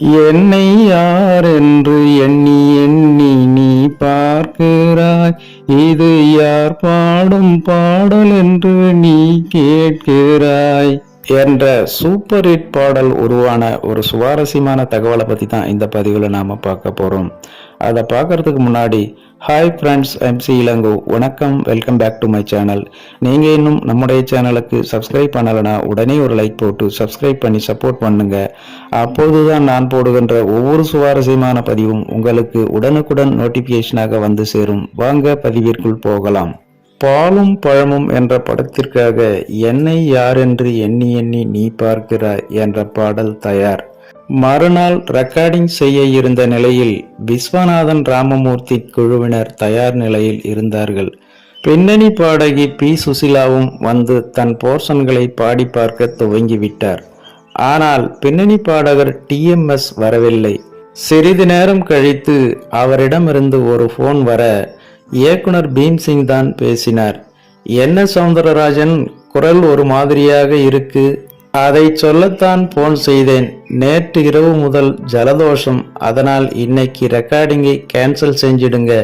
என்னை யார் என்று எண்ணி எண்ணி நீ பார்க்கிறாய். இது யார் பாடும் பாடல் என்று நீ கேட்கிறாய். என்ற சூப்பர் ஹிட் பாடல் உருவான ஒரு சுவாரஸ்யமான தகவலை பற்றி தான் இந்த பதிவில் நாம் பார்க்க போகிறோம் அதை பார்க்கறதுக்கு முன்னாடி ஹாய் ஃப்ரெண்ட்ஸ் எம்சி இளங்கோ வணக்கம் welcome back to my channel நீங்கள் இன்னும் நம்முடைய சேனலுக்கு சப்ஸ்கிரைப் பண்ணலைன்னா உடனே ஒரு லைக் போட்டு சப்ஸ்கிரைப் பண்ணி சப்போர்ட் பண்ணுங்க. அப்போதுதான் நான் போடுகின்ற ஒவ்வொரு சுவாரஸ்யமான பதிவும் உங்களுக்கு உடனுக்குடன் நோட்டிஃபிகேஷனாக வந்து சேரும். வாங்க பதிவிற்குள் போகலாம். பாலும் பழமும் என்ற படத்திற்காக என்னை யார் என்று எண்ணி எண்ணி நீ பார்க்கிறாய் என்ற பாடல் தயார். மறுநாள் ரெக்கார்டிங் செய்ய இருந்த நிலையில் விஸ்வநாதன் ராமமூர்த்தி குழுவினர் தயார் நிலையில் இருந்தார்கள். பின்னணி பாடகி பி. சுசிலாவும் வந்து தன் போர்ஷன்களை பாடி பார்க்க துவங்கிவிட்டார். ஆனால் பின்னணி பாடகர் டிஎம்எஸ் வரவில்லை. சிறிது நேரம் கழித்து அவரிடமிருந்து ஒரு ஃபோன் வர இயக்குனர் பீம்சிங் தான் பேசினார். என்ன சவுந்தரராஜன்? குரல் ஒரு மாதிரியாக இருக்கு. அதை சொல்லத்தான் போன் செய்தேன். நேற்று இரவு முதல் ஜலதோஷம். அதனால் இன்னைக்கு ரெக்கார்டிங்கை கேன்சல் செஞ்சிடுங்க.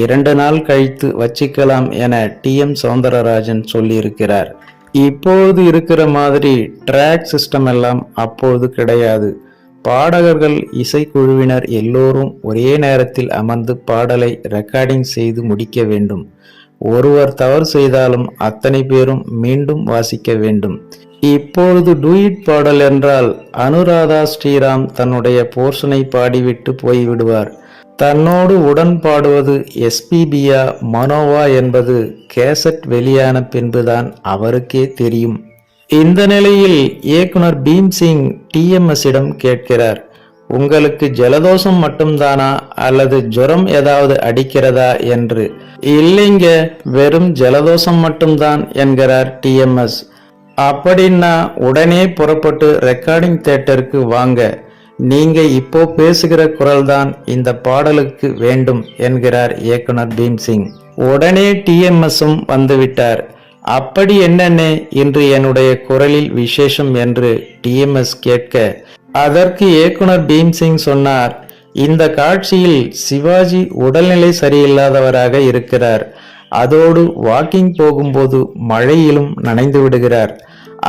இரண்டு நாள் கழித்து வச்சிக்கலாம் என டி எம் சவுந்தரராஜன் சொல்லியிருக்கிறார். இப்போது இருக்கிற மாதிரி ட்ராக் சிஸ்டம் எல்லாம் அப்போது கிடையாது. பாடகர்கள் இசைக்குழுவினர் எல்லோரும் ஒரே நேரத்தில் அமர்ந்து பாடலை ரெக்கார்டிங் செய்து முடிக்க வேண்டும். ஒருவர் தவறு செய்தாலும் அத்தனை பேரும் மீண்டும் வாசிக்க வேண்டும். இப்பொழுது டூயிட் பாடல் என்றால் அனுராதா ஸ்ரீராம் தன்னுடைய போர்ஷனை பாடிவிட்டு போய்விடுவார். தன்னோடு உடன் பாடுவது எஸ்பிபியா மனோவா என்பது கேசட் வெளியான பின்புதான் அவருக்கே தெரியும். இந்த நிலையில் இயக்குனர் பீம்சிங் டிஎம்எஸ்ஸிடம் கேட்கிறார் உங்களுக்கு ஜலதோஷம் மட்டும்தானா? அல்லது ஜுரம் ஏதாவது அடிக்கிறதா? என்று. இல்லைங்க வெறும் ஜலதோஷம் மட்டும்தான் என்கிறார் டிஎம்எஸ். அப்படின்னா உடனே புறப்பட்டு ரெக்கார்டிங் தேட்டருக்கு வாங்க. நீங்க இப்போ பேசுகிற குரல்தான் இந்த பாடலுக்கு வேண்டும் என்கிறார் இயக்குனர் பீம்சிங். உடனே டிஎம்எஸும் வந்துவிட்டார். அப்படி என்னென்ன? இன்று என்னுடைய குரலில் விசேஷம் என்று டிஎம்எஸ் கேட்க. அதற்கு இயக்குனர் பீம்சிங் சொன்னார் இந்த காட்சியில் சிவாஜி உடல்நிலை சரியில்லாதவராக இருக்கிறார். அதோடு வாக்கிங் போகும்போது மழையிலும் நனைந்து விடுகிறார்.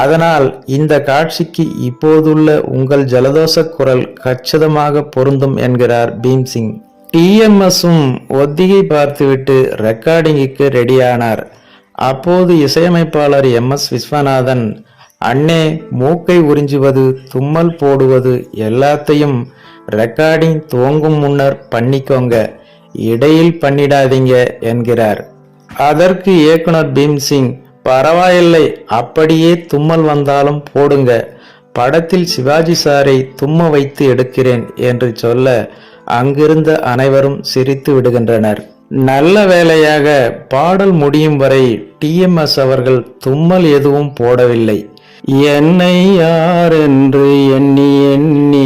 அதனால் இந்த காட்சிக்கு இப்போதுள்ள உங்கள் ஜலதோஷ குரல் கச்சிதமாக பொருந்தும் என்கிறார் பீம்சிங். டிஎம்எஸும் ஒத்திகை பார்த்துவிட்டு ரெக்கார்டிங்குக்கு ரெடியானார். அப்போது இசையமைப்பாளர் எம். எஸ். விஸ்வநாதன் அண்ணே மூக்கை உறிஞ்சுவது தும்மல் போடுவது எல்லாத்தையும் ரெக்கார்டிங் துவங்கும் முன்னர் பண்ணிக்கோங்க. இடையில் பண்ணிடாதீங்க என்கிறார். அதற்கு இயக்குனர் பீம்சிங் பரவாயில்லை அப்படியே தும்மல் வந்தாலும் போடுங்க. படத்தில் சிவாஜி சாரை தும்ம வைத்து எடுக்கிறேன் என்று சொல்ல அங்கிருந்த அனைவரும் சிரித்து விடுகின்றனர். நல்ல வேளையாக பாடல் முடியும் வரை டிஎம்எஸ் அவர்கள் தும்மல் எதுவும் போடவில்லை. என்னை யார் என்று எண்ணி எண்ணி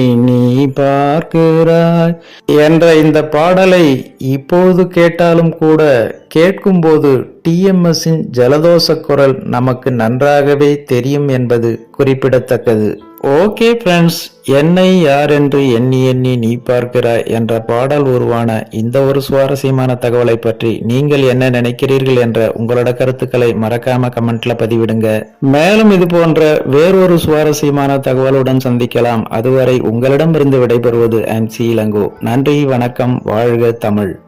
பார்க்கிறாய்? என்ற இந்த பாடலை இப்போது கேட்டாலும் கூட கேட்கும்போது டிஎம்எஸ்ஸின் ஜலதோஷ குரல் நமக்கு நன்றாகவே தெரியும் என்பது குறிப்பிடத்தக்கது. ஓகே ஃப்ரெண்ட்ஸ் என்னை யார் என்று எண்ணி எண்ணி நீ பார்க்கிறாய் என்ற பாடல் உருவான இந்த ஒரு சுவாரஸ்யமான தகவலை பற்றி நீங்கள் என்ன நினைக்கிறீர்கள் என்ற உங்களோட கருத்துக்களை மறக்காம கமெண்ட்ல பதிவிடுங்க. மேலும் இது போன்ற வேறொரு சுவாரஸ்யமான தகவலுடன் சந்திக்கலாம். அதுவரை உங்களிடமிருந்து விடைபெறுவது ஐம் சி இளங்கோ. நன்றி வணக்கம் வாழ்க தமிழ்.